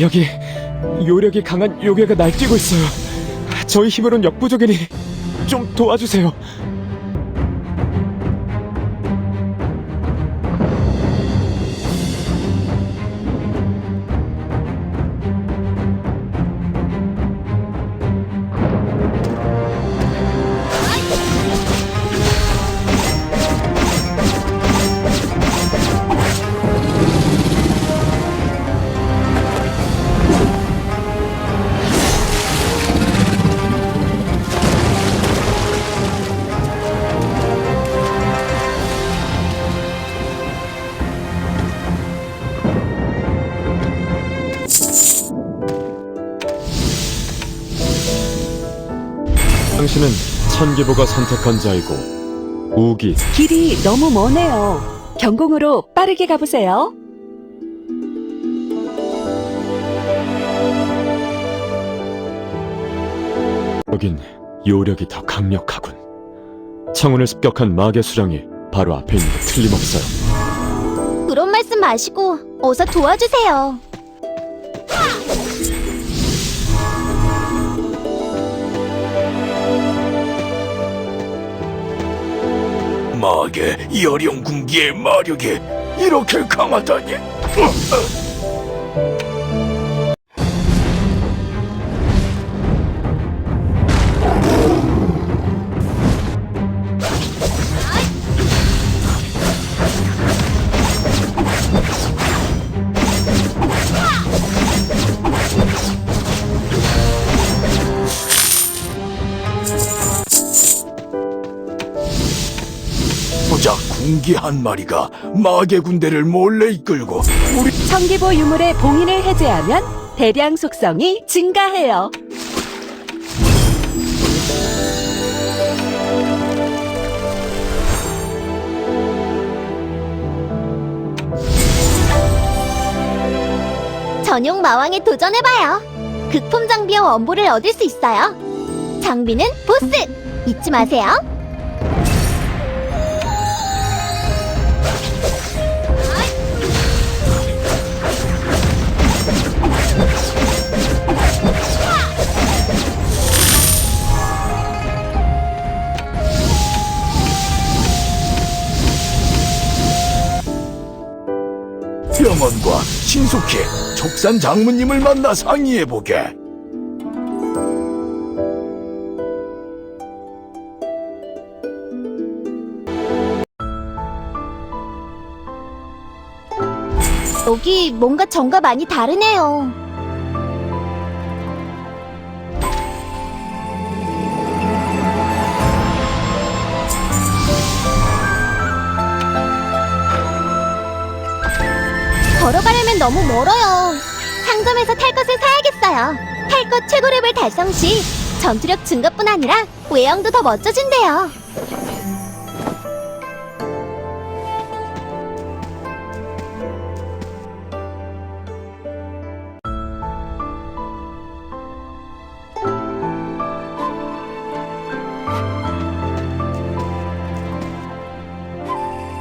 여기 요력이 강한 요괴가 날뛰고 있어요. 저희 힘으론 역부족이니 좀 도와주세요. 당신은 천기보가 선택한 자이고 우기 길이 너무 머네요. 경공으로 빠르게 가보세요. 여긴 요력이 더 강력하군. 청운을 습격한 마계 수령이 바로 앞에 있는 게 틀림없어요. 그런 말씀 마시고 어서 도와주세요. 마계 열영궁기의 마력이 이렇게 강하다니? 궁기 한 마리가 마계 군대를 몰래 이끌고 우리 청기보 유물의 봉인을 해제하면 대량 속성이 증가해요. 전용 마왕에 도전해봐요. 극품 장비와 원보를 얻을 수 있어요. 장비는 보스! 잊지 마세요. 병원과 신속히 촉산 장모님을 만나 상의해보게. 여기 뭔가 전과 많이 다르네요. 너무 멀어요. 상점에서 탈 것을 사야겠어요. 탈 것 최고 레벨 달성 시 전투력 증가뿐 아니라 외형도 더 멋져진대요.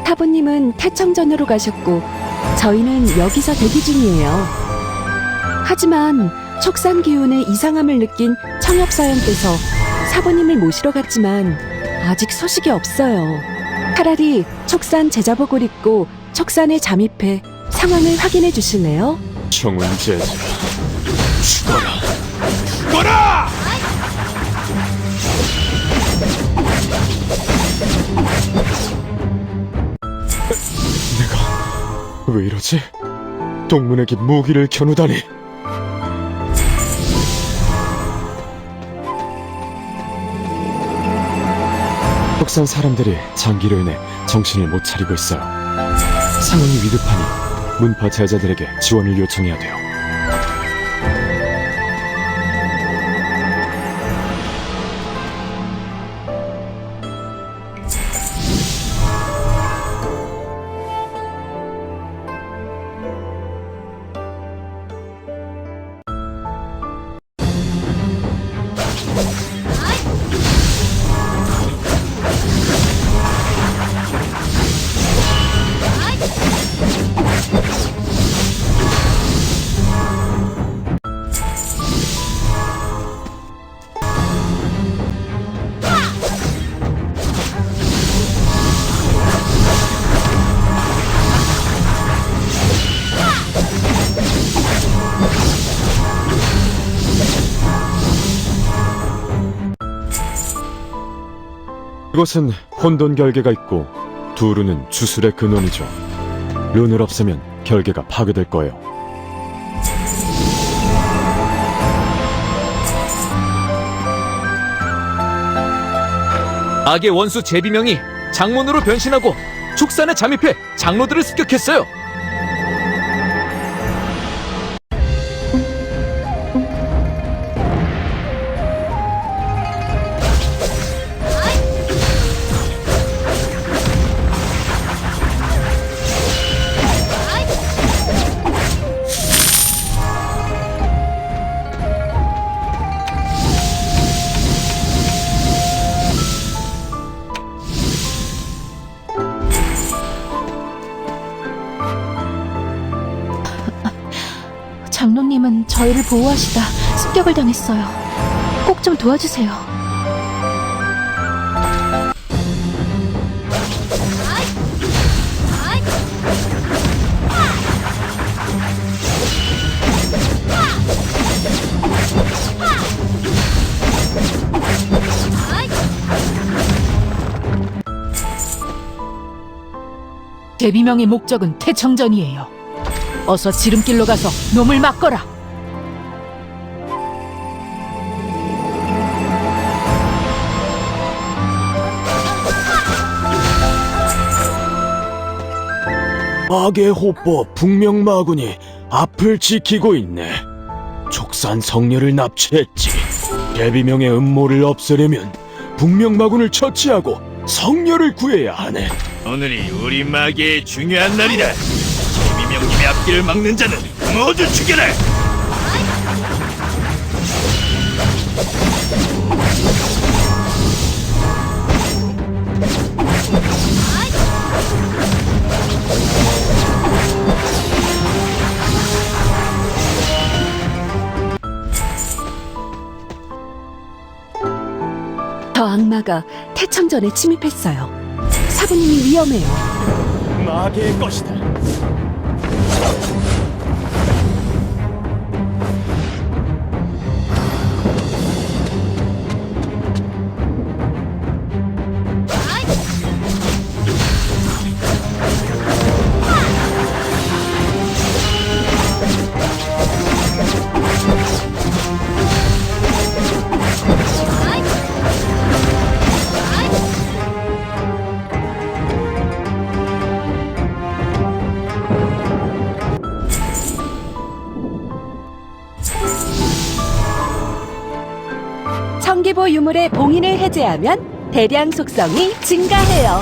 타부님은 태청전으로 가셨고 저희는 여기서 대기 중이에요. 하지만 촉산 기운의 이상함을 느낀 청엽사연께서 사부님을 모시러 갔지만 아직 소식이 없어요. 차라리 촉산 제자복을 입고 촉산에 잠입해 상황을 확인해 주실래요? 제자 죽어라! 죽어라! 왜 이러지? 동문에게 무기를 겨누다니. 독산 사람들이 장기로 인해 정신을 못 차리고 있어요. 상황이 위급하니 문파 제자들에게 지원을 요청해야 돼요. 이곳은 혼돈 결계가 있고 두루는 주술의 근원이죠. 룬을 없애면 결계가 파괴될 거예요. 악의 원수 제비명이 장문으로 변신하고 축산에 잠입해 장로들을 습격했어요. 장로님은 저희를 보호하시다 습격을 당했어요. 꼭 좀 도와주세요. 대비명의 목적은 태청전이에요. 어서 지름길로 가서 놈을 막거라. 악의 호법 북명마군이 앞을 지키고 있네. 족산 성녀를 납치했지. 대비명의 음모를 없애려면 북명마군을 처치하고 성녀를 구해야 하네. 오늘이 우리 마계의 중요한 날이다. 앞길을 막는 자는 모두 죽여라. 저 악마가 태청전에 침입했어요. 사부님이 위험해요. 마계의 것이다. 청기보 유물의 봉인을 해제하면 대량 속성이 증가해요.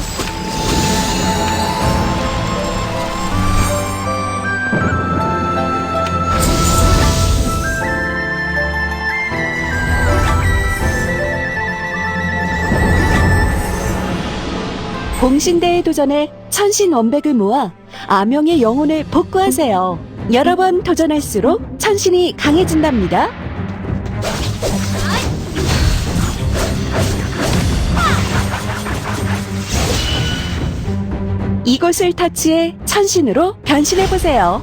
공신대에 도전해 천신 원백을 모아 아명의 영혼을 복구하세요. 여러 번 도전할수록 천신이 강해진답니다. 이곳을 터치해 천신으로 변신해보세요.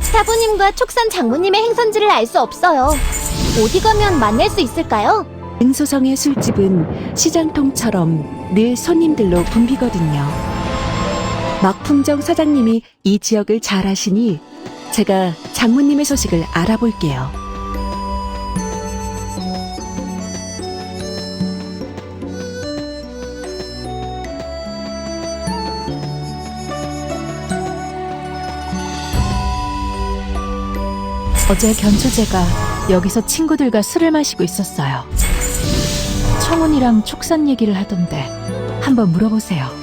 사부님과 촉산 장모님의 행선지를 알 수 없어요. 어디 가면 만날 수 있을까요? 은소성의 술집은 시장통처럼 늘 손님들로 붐비거든요. 막풍정 사장님이 이 지역을 잘 아시니 제가 장모님의 소식을 알아볼게요. 어제 견초제가 여기서 친구들과 술을 마시고 있었어요. 청운이랑 촉산 얘기를 하던데 한번 물어보세요.